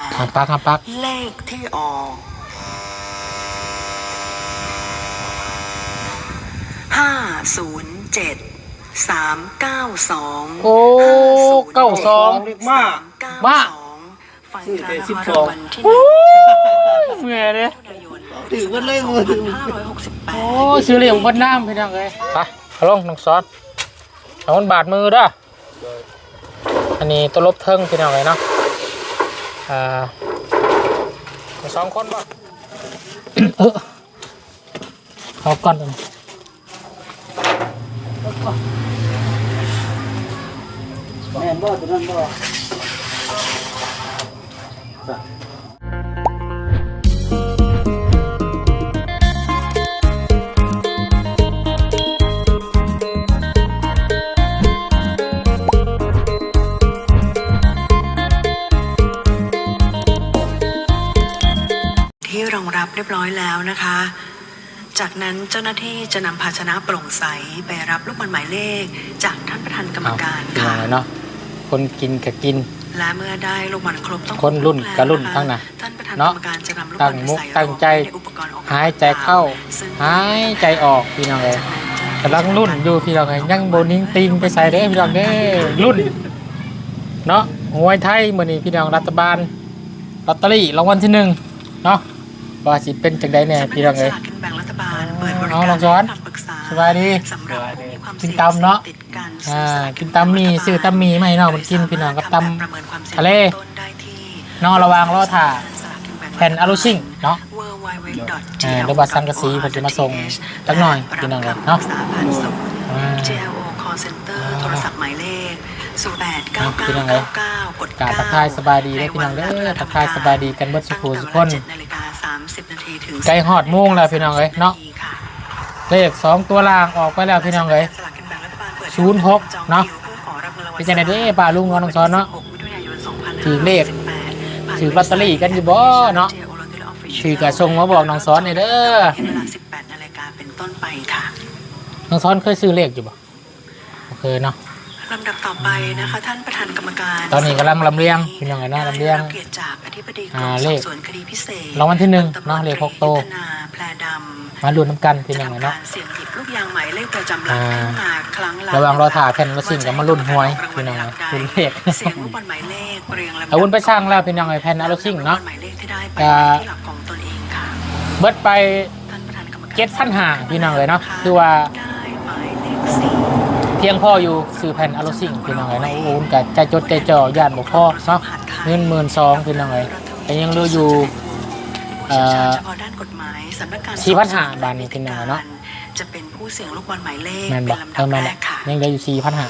หามปักหามปักเลขที่ออกห้าศูนย์เจ็ดสามเก้าสองโอ้เก้าสองเรียกมากมาฟังชื่อการเด็ดนสิบคสรองรางวัลที่หนึ่งเมื่อยเลยกันยายนถือว่าเล่นสมือองพันห้าร้อยหกสิบแปโอ้ดชื่อเรียกบนน้ำพี่น้องเลยไปเอาลงน้องซอสเอามันบาดมือเด้ออันนี้ตัวลบเทิงพี่น้องเลยเนาะ อ่าสองคนป่ะเออเอาก่อนเลยแม่นบ่ตัวนั้นบ่ ยบร้อยแล้วนะคะ จากนั้นเจ้าหน้าที่จะนำภาชนะโปร่งใสไปรับลูกบอลหมายเลข จากท่านประธานกรรมการพี่น้อค่ะงเลยเนาะคนกินกับกิน และเมื่อได้ลูกบอลครบต้องคนรุ่นกับรุ่นแล้วะคะทั้งนั้นท่านประธานเนาะกรรมการจะนำลูกบตั้องลมุกใส่ตั้งใจในอุปกรณ์ออกกำลังหายใจเข้าซึ่งหายใจออกพี่น้องเลยกำลังรุ่นอยู่พี่น้องเลยยังโบนิ่งติงไปใส่เด้อพี่น้องเด้อรุ่นเนาะหวยไทยมื่อนี้พี่น้องรัฐบาลลอตเตอรี่รางวัลที่หนึ่งเนาะ ว่าสิเป็นจังใดแน่พี่น้องเลยสำนักงานสลากกินแบ่งรัฐบาลเปิดบริน้กาองรน้องซ้อนให้คำปรึกษาสบายดีสำหรับผู้มีความกินเสี่ยงตำเนาะติดกันอ่าสลกินตำหมี่ซื้อตำหมี่มาให้น้องมันกินพี่น้องกับตำประเมินความสี่ยงทะเลต้นได้ที่น้องระวังรอถ่าแผ่นอลูซิ่งเนาะ www.gl อ่าเดี๋ยวบัตรสังกะสีผมจะมาส่งสักหน่อยพี่น้องเนาะสาพันธ์สุขอ่า GLO call center โทรศัพท์หมายเลข พี่น้องเอ้ย089999กดกราบทักทายสบายดีเด้อพี่น้องเด้อทักทายสบายดีกันเบิดสุขสุขคนตั้งแต่เวลา7นาฬิกา30นาทีถึงใกล้ฮอดโมงแล้วพี่น้องเอ้ยเนาะค่ะเลขสองตัวล่างออกไปแล้วพี่น้องเลยสลากกินแบ่งรัฐบาลเปิดศูนย์หกเนาะจองคิวเพื่อขอรับเงินรางวัลเป็นจังไดเด้ป้าลุงน้องน้องซ้อนเนาะ16มิถุนายน2568ถือเลขถือลอตเตอรี่กันอยู่บ่เนาะถือกระทรงมาบอกน้องซ้อนนี่เด้อเวลา18นาฬิกาเป็นต้นไปค่ะ น้องซ้อนเคยซื้อเลขอยู่บ่โอเคเนาะ ลำดับต่อไปนะคะ ท่านประธานกรรมการตอนนี้กำลังลำเลียงพี่น้องเอ้ยเนาะลำเลียงได้รับเกียรติจากอธิบดีกรอ่ามสเลอบขสวนคดีพิเศษรางวัลที่หนึ่งพัตำรวจเนาะเลขหกโตยุทธนาแพรดำมาดูน้ำกันพี่จะน้องเอ้ยทำกาเนาะรเสี่ยงหยิบลูกยางหมายเลขประจำหลักอ่าขึ้นมาครั้งละระวังรอถ่าแผ่นละสิ่งกับมารุ่นหวยพี่น้องรางเอ้ยวัลรุ่นใดเลขเสียงลูกบอลหมายเลขเรียงลำดับเอาวุ้นไปช่างแล้วพี่น้องเอ้ยแผ่นอลูซิ่งเนาะหมายเลขที่ได้ไปอ่าที่หลักของตนเองค่ะเบิดไปท่านประธานกรรมการเจ็ดพันห้าพี่น้องเอ้ยเนาะคือว่า พียงพออยู่ซื้อแผ่นอลูซิ่งพี่น้องเอ้ยเนาะโอ้โหกับใจจดใจจ่อย่านบ่พอเนาะเงินหมื่นสองพี่น้องเอ้ยแต่ยังเหลืออยู่เอ่อเฉพาะด้านกฎหมายสำนักงานสี่พันห้าบาทนี่เป็นยังไงเนาะจะเป็นผู้เสี่ยงลูกบอลหมายเลขแม่นเป็บ่นลำเอดัอบแม่นแรบ่กค่ะยังเหลืออยู่สี่พันห้า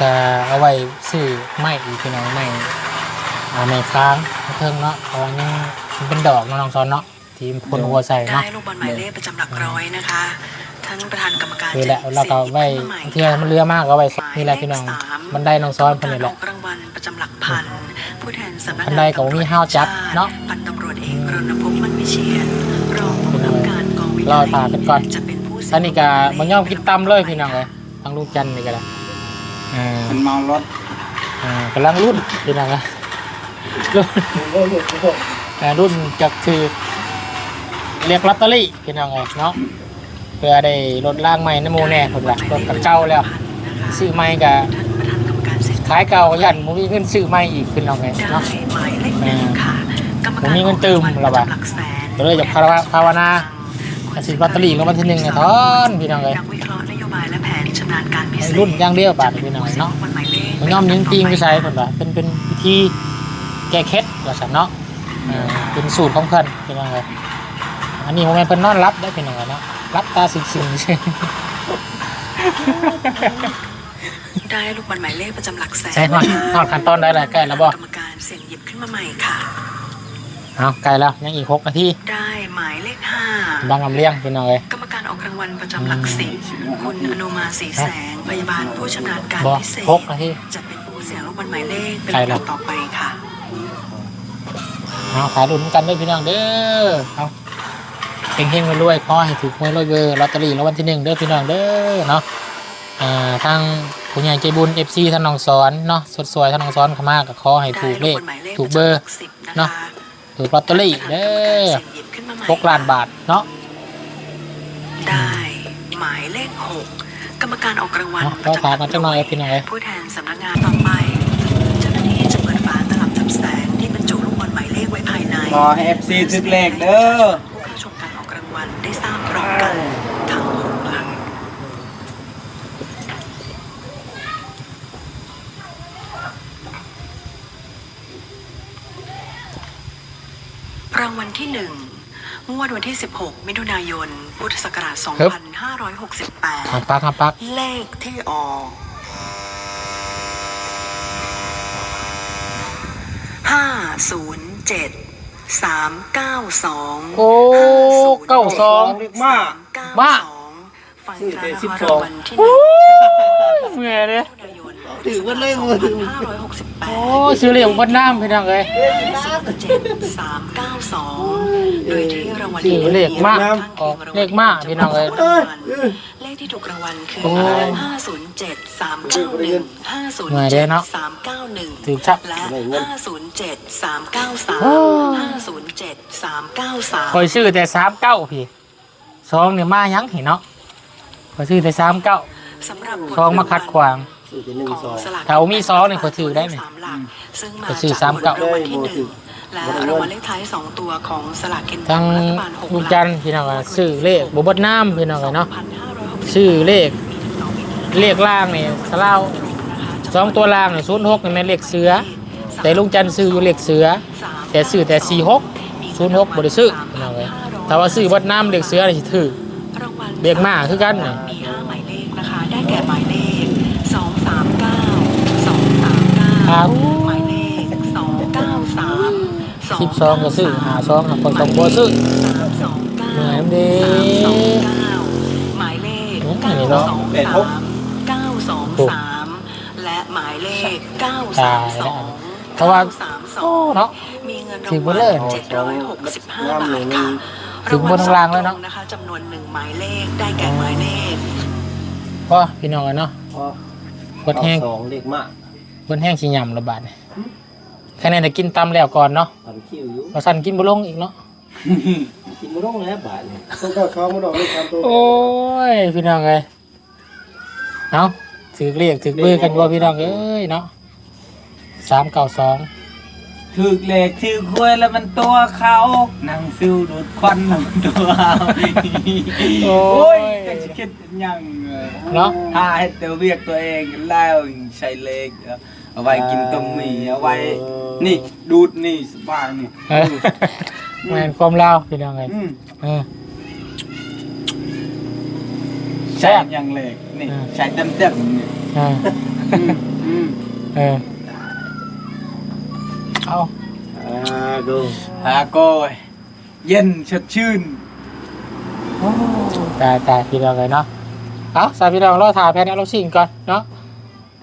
จะเอาไว้ซื้อไม้อีกพี่น้องไม้อ่าไม้ค้างเพิ่งเนาะเพราะว่ายังมันเป็นดอกเนาะน้องซ้อนเนาะ ที่พ่นหัวใส่ได้เนาะลูกบอลหมายเลขประจำหลักร้อยนะคะ ท่านประธานกรรมการคือแหละเราก็ไว้เทื่อมันเรือมากก็เอาไว้นี่แหละพี่น้องบันไดน้องซ้อนเพิ่นนี่แหละกรางวัลประจำหลักพันผู้แทนสำนักบันไดก็บ่มีห้าวจับเนาะพันตำรวจเอกรณพงษ์มันวิเชียรรองผู้กำกับการกองวิรอถ่ายกันก่อนจะเป็นผู้เสี่ยตอนนี้ก็มันย่อมกินตำเลยพี่น้องเลยทั้งลูกจันทร์นี่ก็ได้อ่ามันเมารถอ่ากำลังรุ่นพี่น้องอะรุ่นโอ้โหโอ้โหอ่ารุ่นจากคือ เรียกลอตเตอรี่พี่น้องเลยเนาะเพื่อได้ลดล่างใหม่น้ำโมแน่คนละรถกับเก่าแล้วซื้อใหม่กับท่านประธานกรรมการเสร็จขายเก่ายันมันมีเงินซื้อใหม่อีกพี่น้องเลยได้เนาะหมายเลขหนึ่งค่ะกรรมผมการมีเงินตื่มแล้วว่ะหลักแสนก็เลยอยากภาวนาภาวนาซื้อลอตเตอรี่แล้ววันที่หนึ่งเนี่ยทอนพี่น้องเลยนักวิเคราะห์นโยบายและแผนชำนาญการพิเศษรุ่นอย่างเดียวบาทพี่น้องเนาะวันหมายเลขมันย่อมยิงจริงไปใช้คนว่าเป็นเป็นวิธีแก้เคล็ดว่าสันเนาะอ่าเป็นสูตรของเพิ่นเป็นยังไง อันนี้ผมเป็นเพิ่นนอนรับได้เป็นยังไงเนาะรับตาสิงสิงใช่ ได้ลูกบอลหมายเลขประจำหลักแสนใช่ฮอดฮอดขั้นตอนได้แล้วใกล้แล้วบ่ กรรมการเสี่ยงหยิบขึ้นมาใหม่ค่ะ เอาใกล้แล้วยังอีกหกนาทีได้หมายเลขห้าบางลำเลียงเป็นยังไง กรรมการออกรางวัลประจำหลักสิบคุณอนุมาศรีแสงพยาบาลผู้ชำนาญการบ่พิเศษหกนาทีจะเป็นผู้เสี่ยงลูกบอลหมายเลขเป็นใครล่ะ ลำดับต่อไปค่ะ เอาขายดุนกันด้วยพี่น้องเด้อเอา เฮงๆรวยๆขอให้ถูกหวยรวยเบอร์ลอตเตอรี่รางวัลที่หนึ่งเด้อพี่น้องเด้อเนาะอ่าทางผู้ใหญ่ใจบุญ FC ท่านน้องสอนเนาะสดสวยท่านน้องสอนเข้ามาก็ขอให้ถูกเลขได้ลูกบอลหมายถูกเบอร์ประจำหลักสิบนะคะเนาะถูกลอตเตอรี่เด้อเสี่ยงหยิบขึ้นมาใหม่หกล้านบาทเนาะได้หมายเลขหกกรรมการออกรางวัลเนาะก็ฝากกันจังหน่อยพี่น้องเอ้ยผู้แทนสำนักงานต่อไปเจ้าหน้าที่จะเปิดฝาตลับจับแสงที่บรรจุลูกบอลหมายเลขไว้ภายในขอให้ FC ทึกเลขเด้อผู้เข้าชมการอ กันทั้งหกหลักรางวัลที่หนึ่งงวดวันที่ 16 มิถุนายน พุทธศักราชครับหา2568ปักหาปักเลขที่ออกห้าศูนย์เจ็ด สามเก้าสองโอ้เก้าสองเลขมากมาก ฟังชื่อการเด็ดละสิบครสราองงวัลที่หนึ่งเมื่อยเลยมิถุนายนถือว่าเลขมือถือห้าร้อยหกสิบแปโอ้ดชื่อเรียกบนน้ำพี่น้องเอ้ยเจ็ดสามเก้าสองโดยที่รางวัลชื่ที่อเลขมากข้งออกคียงเลขมากพี่น้องเอ้ยรางวัลเลขที่ถูกรางวัลคือโอ้ห้าศูนย์เจ็ดสามเก้าหนึ่งห้าศูนย์เหนื่อยเด้เจ็ดเนาะสามเก้าหนึ่ง ถือชัก และห้าศูนย์เจ็ดสามเก้าสามโอ้ห้าศูนย์เจ็ดสามเก้าสามคอยชื่อแต่สามเก้าพี่สองเนี่ยมายังเห็นเนาะ คอยชื่อแต่สามเก้าสำหรับสองมาคัดขวาง สื่อจะหนึ่งของสองสลากถ้ามีสองนี่เขาถือได้ไหมสามหลักซึ่งมาเขาถือจากสามเก้า รางวัลที่หนึ่งและรางวัลเลขท้ายสองตัวของสลากกินแบ่ทั้งงรัฐบาลหกลูกหจัลันทร์พี่น้องเอ้ยชื่อเลขบบดน้ำพี่น้องเอ้ยเนาะ2560ชื่อเลขมีดังต่อไปนี้เลขล่างนี่สลาวนะคะสองตัวล่างนี่ศูนย์หกนี่แม่นเลขเสือ แต่ลุงจันทร์ซื้ออยู่เลขเสือ แต่ซื้อแต่สี่หกศูนย์หกบริซื้อพี่น้องเอ้ยแต่ว่าซื้อบดน้ำเลขเสือนี่สิถือรางวัล เรียกมาคือกันน่ะมีห้าหมายเลขนะคะ ได้แก่หมายเลขสองสามเก้าสองสามเก้าอ้าวหมายเลขสองเก้าสามสิบสองก็ซื้อหาสองก็สองบ่ซื้อสามสองเก้าเหมือนเด้สามสองเก้าหมายเลขอืมเก้านี่เนาะสองสามเก้าสองสามและหมายเลขเก้าสามสองเพราะว่าสามสอโอ้งเนาะมีเงินถึรางงหมวัดลเลยเจ็ดร้อยหกสิบห้าบาทค่ะ ถึงบนข้างล่างเลยเนาะนะคะจำนวนหนึ่งหมายเลขได้แก่หมายเลขก็พี่น้องเอ้ยเนาะพอบดแห้งสองเลขมากบดแห้งสิยำระบาดนี่แค่นั้นได้กินตำแล้วก่อนเนาะทำคิวอยู่พอสั่นกินบ่ลงอีกเนาะกินไม่ต้องแล้วบาทเนี่ยต้องก็ช้อนมาดอกเลขสามตัวโอ้ยพี่น้องเอ้ยเนาะถือเรียกถือเบอร์กันว่าพี่น้องเอ้ยเนาะสามเก้าสอง ถือเลขถือคุยแล้วมันตัวเขานั่งซิวดูดควันแล้วมันตัวเอาโอ้โอ้ยยจะคิดยังเออเนาะ ถ้าให้เตัวเวียกตัวเองแล้วใช้เลขเอาไว้กินต้มหมี่เอาไว้ นี่ดูดนี่สบายนี่เออแมนความลาวพี่น้องเอ้ยอืมเออ ใช้ยังเลขนี่อืมใช้เต็มเต็มๆนี่เอออืมอืม เออ เอาอ่าดูหาโกยเย็นสดชื่นตายตายพี่น้องเลยเนาะเอาสามพี่น้องรอถ่ายแพนเอาสิ่งก่อนเนาะ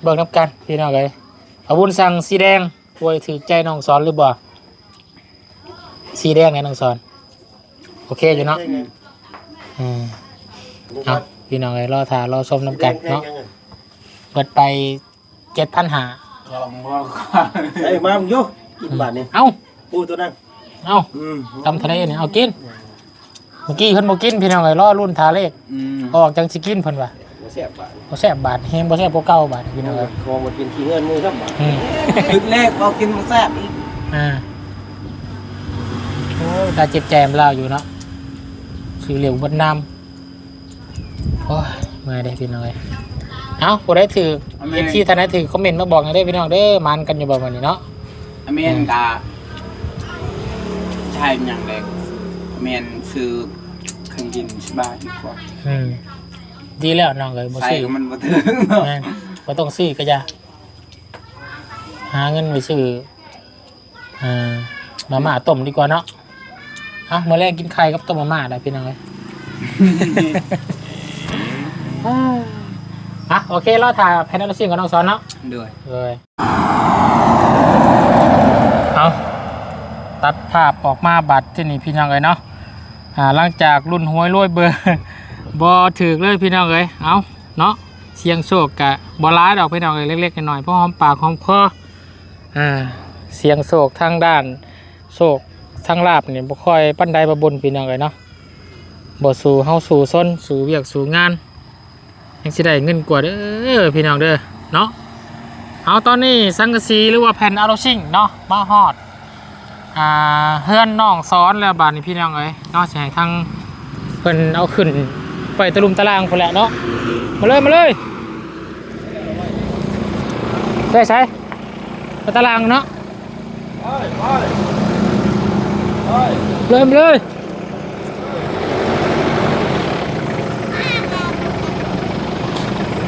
เบิกน้ำกันพี่น้องเลยเอาบุญสั่งสีแดงป่วยถือใจน้องสอนหรือบ่สีแดงไงน้องสอนโอเคอยู่เนาะอืมเอาพี่น้องเลยรอถ่ายรอชมน้ำกันเนาะเปิดไปเจ็ดพันหาลองบอกว่าไอ้มามึงอยุ กินบาทนี่เอ้าปูตัวนั้นเอ้าอืมตำทะเลเนี่ยเอากิน เมื่อกี้เพิ่นบ่กินพี่น้องเลยรอรุ่นทาเลขอืมออกจังสิกินเพิ่นว่าบ่แซ่บบาทบ่แซ่บบาทแฮงบ่แซ่บบ่เก่าบาทพี่น้องเลยคอหมดกินขี้เงินมือครับบาทอืมถึกเลขเอากินมาแซ่บอีกอ่าโอ้ยตาเจ็บแจมเล่าอยู่เนาะชื่อเหลียวบนน้ำโอ้ยเมื่อยได้พี่น้องเลยเอ้าผู้ใดถือ เอฟซีท่านใดถือคอมเมนต์มาบอกให้ได้พี่น้องเด้อมันกันอยู่บ่วันนี้เนาะ อเมนกาใช่อย่างเด็กอเมนซื้อเครื่องกินสบายดีกว่าอืมดีแล้วน้องเลยบ่ใส่ซื้อก็มันบ่ถึงเนาะแม่นบ่ต้องซื้อก็อย่าหาเงินไปซื้ออ่ามาม่าต้มดีกว่าเนาะเอ้ามื้อแรกกินไข่กับต้มมาม่าได้พี่น้องเลยอะโอเคเราถ่ายแพนนัลซิ่งกับน้องสอนเนาะด้วย เลย เอาตัดภาพออกมาบัตรที่นี่พี่น้องเลยเนาะอ่าหลังจากรุ่นหวยรวยเบอร์บอถือเลยพี่น้องเลยเอาเนาะเสียงโศกกะบอร้ายดอกพี่น้องเอ้ยเล็กๆหน้อยๆเพราะหอมปากหอมคออ่าเสียงโศกทางด้านโศกทางลาบเนี่ยบ่ค่อยปั้นใดประบนพี่น้องเลยเนาะบ่สู่เฮาสู่ซ้นสู่เวียกสู่งานยังสิได้เงินกว่าเด้อพี่น้องเด้อเนาะ เอาตอนนี้สังกะสีหรือว่าแผ่นอะโลชิงเนาะมาฮอดอ่าเฮือนน้องซ้อนแล้วบาดนี้พี่น้องเอ้ยเนาะสิให้ทางเพิ่นเอาขึ้นไปตะลุมตะลางพุ่นแหละเนาะมาเลยมาเลยใช่ใช่ไปตารางเนาะเริ่มเลย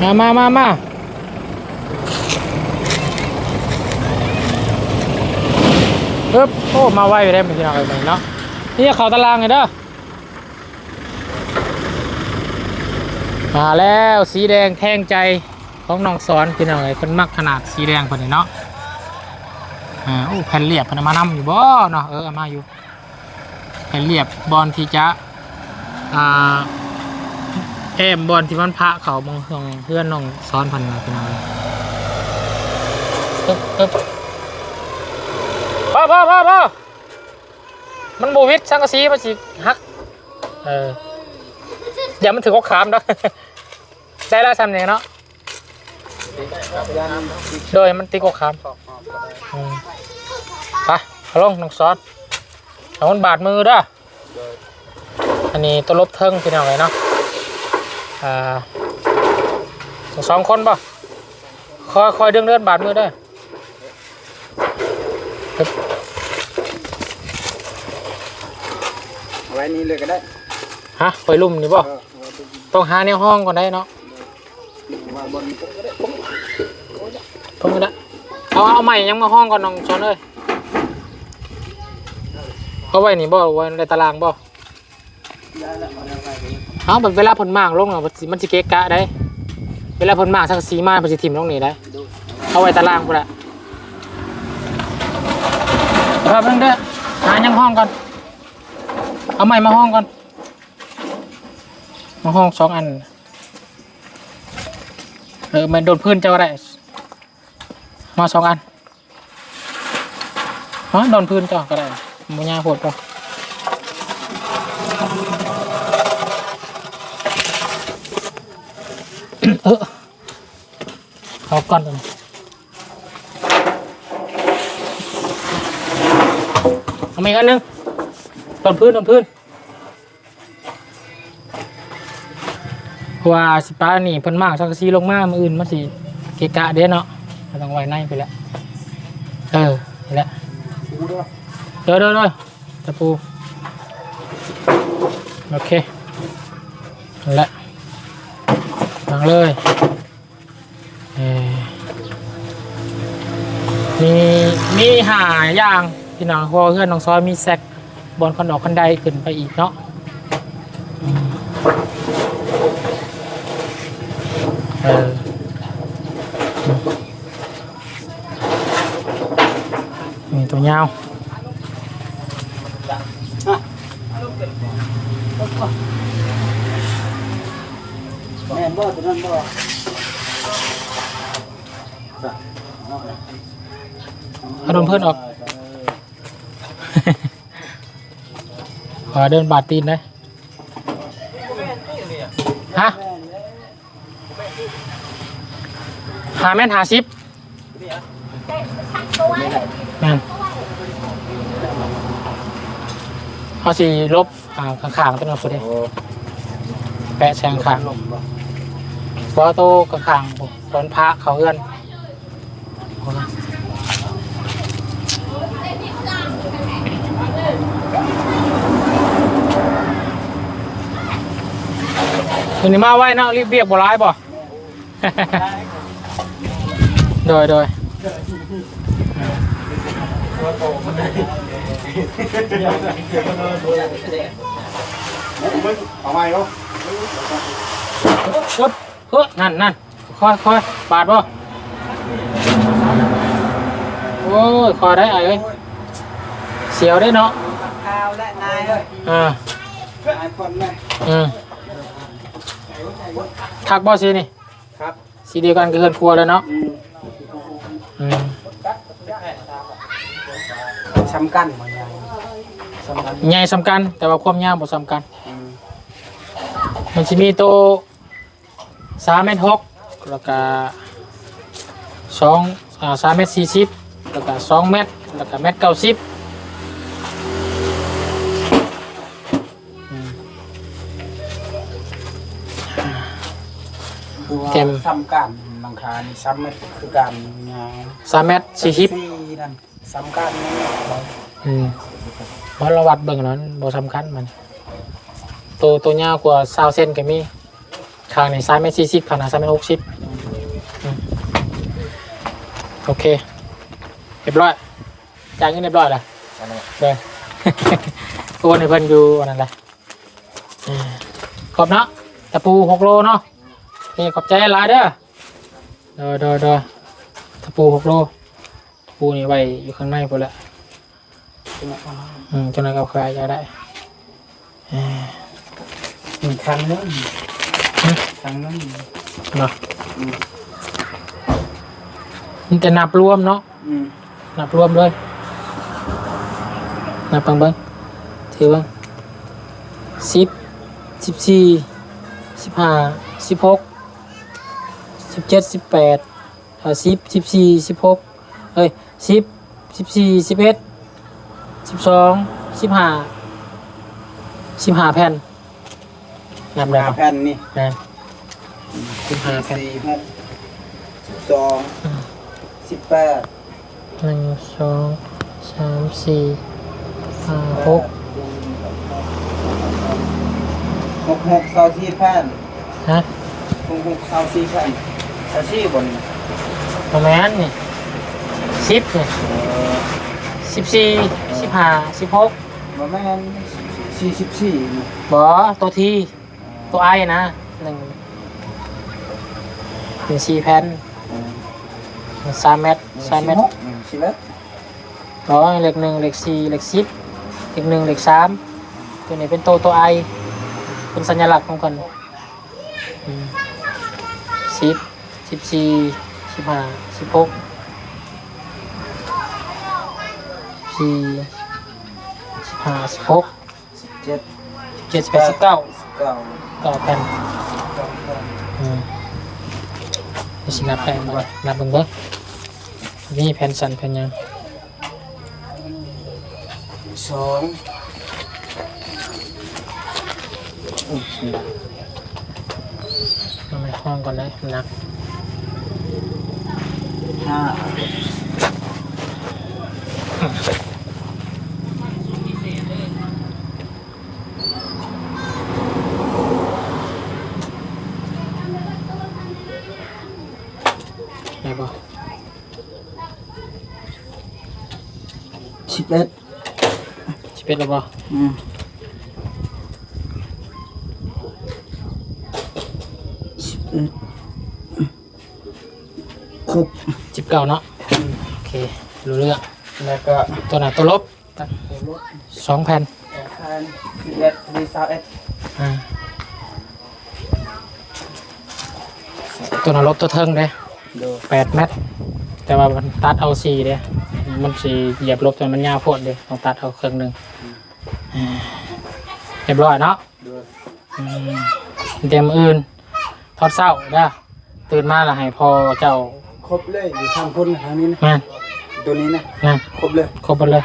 มามามามา ปึ๊บโอ้มาไวไปได้เป็นที่ nào vậy เนาะนี่เขาตารางไงเด้อมาแล้วสีแดงแทงใจของน้องสอนพี่น้องเอ้ยเพิ่นมักขนาดสีแดงเพิ่นนี่เนาะอ่าโอ้แผ่นเรียบพนเอามานำอยู่บ่เนาะเออเอามาอยู่แผ่นเรียบบอลที่จะอ่าแอมบอลที่มันพระเขามองเฮงเพื่อนน้องสอนพิ่นนะพี่น้องเอ้ยปึ๊บปึ๊บ พ่อพ่อพ่อพอมันบูวิดสังกะสีมันสิหัก เอออย่ามันถือข้อขามนะได้แล้วทำเนี่ยเนาะโดยมันตีข้อขามไปเอาลงน้องซอสเอามันบาดมือด้ออันนี้ตัวลบเทิงพี่น้องเลยเนาะอ่าสองคนป่ะคอยคอยดึงเลื่อนบาดมือได้อปึ๊บ เอาไว้นี่เลยก็ได้ฮะไปลุ่มนี่ป่ะต้องหาในห้องก่อนได้เนาะว่าบนก็ได้เพิ่งนะเอาเอาใหม่ยังมาห้องก่อนน้องชอนเอ้ยเอาไว้นี่บ่ไว้ในตารางบ่เอาแบบเวลาผลมากลงอะมันสิมันสิเกะกะได้ เวลาผลมากสักสีมามันสิทิมลงนี่ได้ เอาไว้ตารางพุ่นละครับเพิ่งเด้อหายังห้องก่อน เอาใหม่มาห้องก่อน มาห้องสองอัน เออมันโดนพื้นเจ้าอะไรมาสองอันฮะโดนพื้นจ้ะก็ได้มุญญาโหดป่ะเออเอาก่อนเลยเอามาอีกอันนึง โดนพื้นโดนพื้นว่าสิป้านี่เพิ่นมากสักซีลงมามืออื่นมันสิเกะกะเด้เนาะเราต้องไว้ในไปแล้วเออนี่แหละเดี๋ยวเดี๋ยวเดี๋ยวตะปูโอเคนั่นแหละวางเลยมีมีหาอย่างพี่น้องเพอเพื่อนน้องซอยมีแซก บอลคอนดอกคอนไดขึ้นไปอีกเนาะอืมเออนี่ตัวยาวแม่นบ่ตัวนั้นบ่เอาโดนเพื่อนออก ขอเดินบาดตีนได้ฮะหาแม่นหาซิปแม่นเอาสีลบอ่าข้างๆต้นเอาสุดเลยแปะแซงข้างบอโต้ข้างๆบนพระเขาเอื้อนเอามา วันนี้มาไว้เนาะรีบเรียกบ่ร้ายบ่ โดยโดยเอาใหม่เนาะปึ๊บเฮ้ยนั่นนั่นค่อยค่อยปาดบ่โอ้ยคอได้ไอ้เอ้ยเสียวได้เนาะข้าวและนายเลยอ่านาย คนเลยอืมคักบ่สินี่ครับสีเดียวกันก็เฮือนครัวเลยเนาะอืมอืมสำคัญบางอย่างสำคัญใหญ่สำคัญแต่ว่าความยาวบ่สำคัญอืมมันจะมีโตสามเมตรหกแล้วก็สองอ่าสามเมตรสี่สิบแล้วก็สองเมตรแล้วก็เมตรเก้าสิบ คือว่าเต็มสำคัญบางคานี่ซ้ำมันคือการงานสามเมตรสี่สิบนั่นสำคัญนี่อืมเพราะเราวัดเบิ่งนั้นบ่สำคัญมัน ตัวตัวยาวกว่าซาวเซนก็มีข้างในสามเมตรสี่สิบข้างหน้าสามเมตรหกสิบอืมโอเคเรียบร้อยจ่ายเงินเรียบร้อยแล้วเลย โอนให้เพิ่นอยู่อันนั้นแหละอ่าขอบเนาะตะปูหกโลเนาะโอ เคขอบใจหลายเด้อเดอเดอเดอตะปูหกโลตะปูนี่ไว้อยู่ข้างในพุ่นแหละอืมจนนั้นก็ขายจะได้อ่าอีกครั้งนึงอืมครั้งนึงเนาะมันจะนับรวมเนาะอืมนับรวมเลยนับเบังเบังถือเบังสิบสิบสี่สิบห้าสิบหก สิบเจ็ดสิบแปดเอ่อสิบสิบสี่สิบหกเอ้ยสิบสิบสี่สิบเอ็ดสิบสองสิบห้าสิบห้าแผ่นนับได้ห้าปะแผ่นนี่นะสิบห้าแผ่นสี่หกสิบสองสิบแปดหนึ่งสองสามสี่ห้าหกหกหกเสาสี่แผ่นฮะหกหกเสาสี่แผ่น เสาสี่บนประมาณนี่สิบเนี่ยสิบสี่สิบห้าสิบหกประมาณสี่สิบสี่นี่บอตัวทีตัวไอนะหนึ่งเป็นสี่แผ่นสามเมตรสามเมตรหกอืมสิบเอ็ดร้อยเลขหนึ่งเลขสี่เลขสิบเลขหนึ่งเลขสามตัวนี้เป็นตัวตัวไอเป็นสัญลักษณ์ของกันอืมสิบ สิบสี่สิบห้าสิบหกสี่สิบห้าสิบหกสิบเจ็ดเจ็ดสิบแปดสิบเก้าเก้าเก้าแผ่นเก้าแผ่นอืมนี่สินับแผ่นบ่นับเบิ่งเบิ่งนี่แผ่นสันแผ่นหยังสองอืมเอาในห้องก่อนได้มันหนัก ห้าได้ป่ะสิบเอ็ดสิบเอ็ดแล้วป่ะอืมสิบเอ็ดครบสิบ เก้าเนาะโอเครู้เรื่องแล้วก็ตัวไหนตัวลบตั้งสองแผ่นแปดพันสิบเอ็ดดีสามเอ็ดอ่าตัวไหนลบตัวเทิงเด้ดูแปดเมตรแต่ว่ามันตัดเอาสี่เด้มันสี่เหยียบลบจนมันยาวโพดเด้ต้องตัดเอาครึ่งหนึ่งอ่าเรียบร้อยเนาะดูอืมเตรียมอื่นทอดเศร้าเด้อตื่นมาแล้วให้พอเจ้าค รบเลยอยู่ทางคนทางนี้นะแม่นตัวนี้นะนั่นครบเลยครบหมดเลย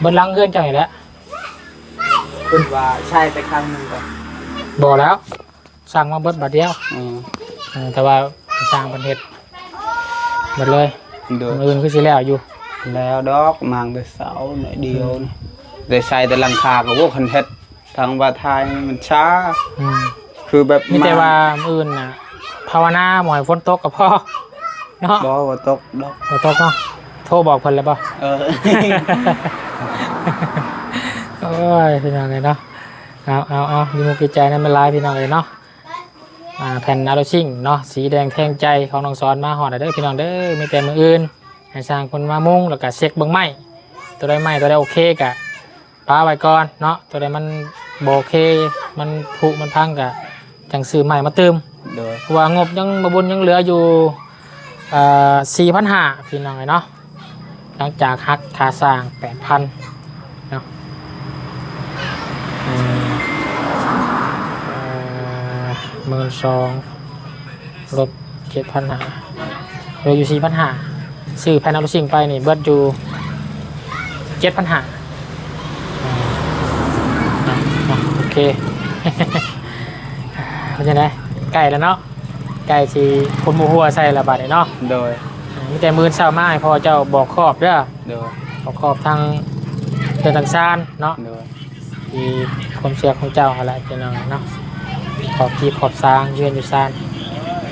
เบิดหลังเพื่อนเจ้าอยู่แล้วเป็นว่าใช่ไปครั้งหนึ่งก่อนบอกแล้ว สั่งมาเบิดบัดเดียวอืมเออแต่ว่าสร้างประเทศหมดเลยดูคนอื่นคือสิแล้วอยู่แล้วดอกมางแต่เสาหน่อยเดียวนะแต่ใส่แต่หลังคากับพวกคันเทศทางบาไทยมันช้า อืมคือแบบมีแต่ว่ามื้ออื่นน่ะภาวนาหมอยฝนตกกับพ่อ เนาะบอว่าตกดอกฝนตกเนาะโทรบอกเพิ่นแล้วป่ะเออโอ้ยพี่น้องเลยเนาะเอาเอาเอาดีมุกดีใจนั่นเป็นลายพี่น้องเลยเนาะอ่าแผ่นอาร์ชิงเนาะสีแดงแทงใจของน้องสอนมาหอดเด้อพี่น้องเด้อมีแต่มืออื่นให้สร้างคนมามุ่งแล้วก็เช็คเบิ้งไม้ตัวใดไม้ตัวใดโอเคกะป้าไว้ก่อนเนาะตัวใดมันบ่โอเค มันผุมันพังกะจังซื้อใหม่มาเติมโดยเพราะว่างบยังบบุญยังเหลืออยู่ สี่พันห้าพี่น้องเนาะหลังจากหักค่าสร้างแปดพันเนาะหมื่นสองลบเจ็ดพันห้าเหลืออยู่สี่พันห้าซื้อแผ่นเอาลูกชิงไปนี่เบิดอยู่เจ็ดพันห้าโอเคเป็นยังไงไก่แล้วเนาะ ไก่ที่คนหมูหัวใส่ระบาดนี่เนาะโดยมีแต่มือเศร้าไม้พอเจ้าบอกขอบเด้อโดยบอกขอบทางเดินทางซานเนาะโดยที่ความเชื่อของเจ้าอะไรเป็นยังไงเนาะขอบที่ขอบซางเยือนอยู่ซาน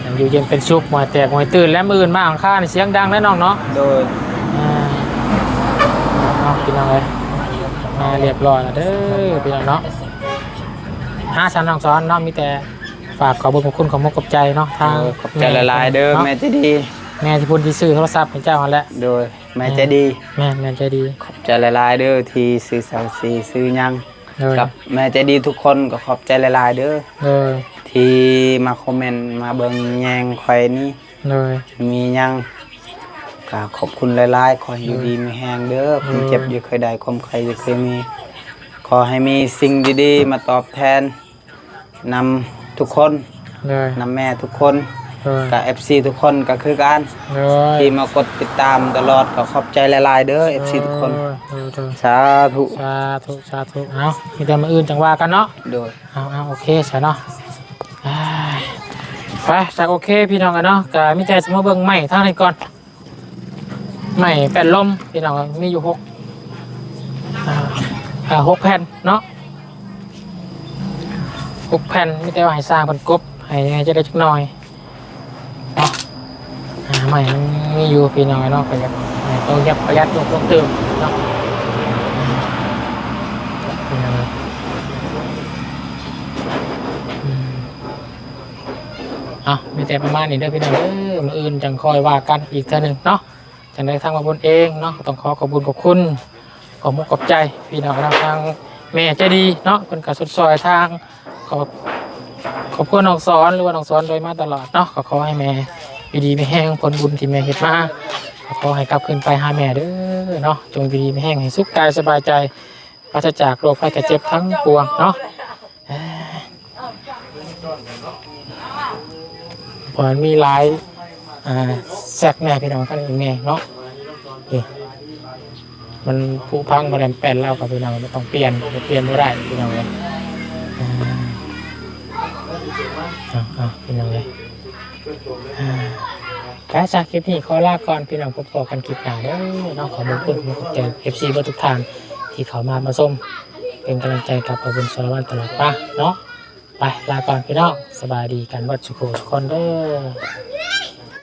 อย่างอยู่เย็นเป็นชุกหมวยแตกหมวยตื่นและมืออื่นมาอังคารนี่เสียงดังแน่นอนเนาะโดยอ่าเอาพี่น้องเลยมาเรียบร้อยแล้วเด้อพี่น้องเนาะห้าชั้นน้องซ้อนเนาะมีแต่ ฝากขอบุญขอบคุณของมกบใจเนาะทางขอบใจละลายเด้อแม่ใจดีแม่ที่พูดที่ซื้อโทรศัพท์ให้เจ้ากันแหละโดยแม่ใจดีแม่แม่ใจดีขอบใจละลายเด้อที่ซื้อสาวสีซื้อยังเลยกับแม่ใจดีทุกคนก็ขอบใจละลายเด้อเลยที่มาคอมเมนต์มาเบิ่งแยงข่อยนี่เลยมียังก็ขอบคุณหลายๆขออยู่ดีมีแฮงเด้อผมเจ็บอยู่เคยได้ความใครจะเคยมี ขอให้มีสิ่งดีๆ มาตอบแทนนำ ทุกคนเลยนำแม่ทุกคนเลยกับ FC ทุกคนก็คือการเลยที่มากดติดตามตลอดก็ขอบใจหลายๆเด้อ FC ทุกคนเลยเลยสาธุสาธุสาธุเอามีแต่มาอื่นจังว่ากันเนาะ โดย เอาเอาโอเคใช่เนาะอ้ายไปจากโอเคพี่น้องกันเนาะกามีใจสมมติเบิ่งใหม่ทางไหนก่อนใหม่แผ่นลมพี่น้องมีอยู่หกอ่าอ่าหกแผ่นเนาะ หกแผ่นมีแต่ว่าให้สร้างเป็นกบให้ให้จะได้จักหน่อยเนาะอ่าใหม่มันมีอยู่พี่น้องเนาะประหยัดต้องยับประหยัดลงลงเติมเนาะอะมีแต่ประมาณนี้เด้อพี่น้องเด้อมืออื่นจังคอยว่ากันอีกเท่านึงเนาะจังได้ทางมาบนเองเนาะต้องขอขอบคุญขอบคุณขอมุกขอบใจพี่น้องทางแม่ใจดีเนาะเป็นกระสุดซอยทาง ขอบขอบคุณน้องสอนหรือว่าน้องสอนโดยมาตลอดเนาะขอขอให้แม่อยู่ดีไม่แห้งผลบุญที่แม่เฮ็ดมาขอขอให้กลับคืนไปหาแม่เด้อเนาะจงอยู่ดีไม่แห้งให้สุขกายสบายใจปราศจากโรคภัยไข้เจ็บทั้งปวงเนาะเพราะมันมีหลายอ่าแซกแน่พี่น้องกันเองแน่เนาะมันผุพังมาแดนแปลนแล้วกับพี่น้องต้องเปลี่ยนเปลี่ยนไม่ได้พี่น้องเลย อ่าอ่าอ่าพี่น้องเลยอ่าแต่จากคลิปนี้ขอลาก่อนพี่น้องพบกันคลิปหน้าเด้อเน้องขอบคุณขอกใจเอฟซีเบอร์ทุกทางที่เขามามาส้มเป็นกำลังใจกับขอบคุณสารวัตรตลอดปะเนาะไปลาก่อนพี่น้องสบายดีกันวัดสุโขทุกคนเด้อ